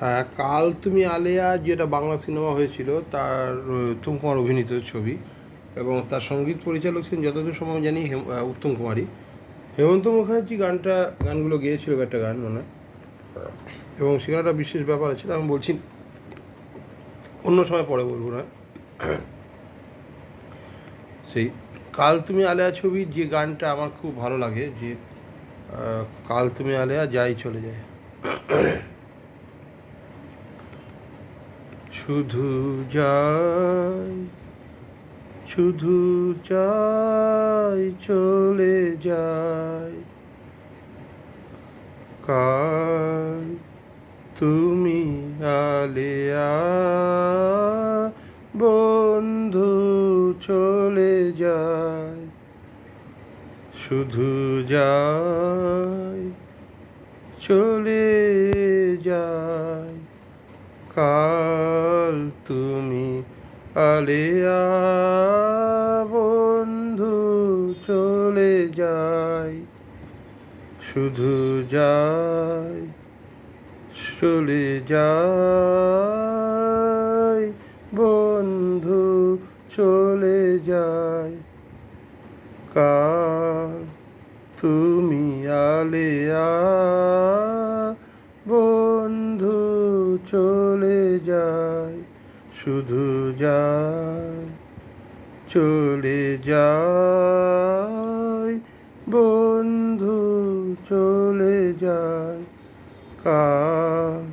হ্যাঁ কাল তুমি আলেয়া যেটা বাংলা সিনেমা হয়েছিল, তার, উত্তম কুমার অভিনীত ছবি এবং তার সংগীত পরিচালক ছিলেন যতদূর সময় জানি উত্তম কুমারী। হেমন্ত মুখার্জি গানটা, গানগুলো গেয়েছিল একটা গান মনে। এবং সেখানে একটা বিশেষ ব্যাপার আছে, আমি বলছি, অন্য সময় পরে বলব না। সেই কাল তুমি আলেয়া ছবির যে গানটা আমার খুব ভালো লাগে, যে কাল তুমি আলেয়া যাই চলে যায়। শুধু যাই শুধু যাই চলে যাই। কাল তুমি আলেয়া, বন্ধু চলে যায় শুধু যাই, চলে যায় কাল তুমি আলেয়া বন্ধু চলে যাই, শুধু যাই, চলে যাই, বন্ধু চলে যায় কাল তুমি আলেয়া যায়, শুধু যায়, চলে যায়। বন্ধু চলে যায় কাল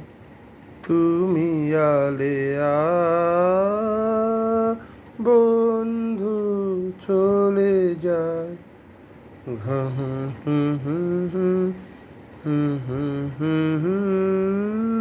তুমি আলেয়া বন্ধু চলে যায় ঘ- হুম হুম হুম হুম হুম হুম।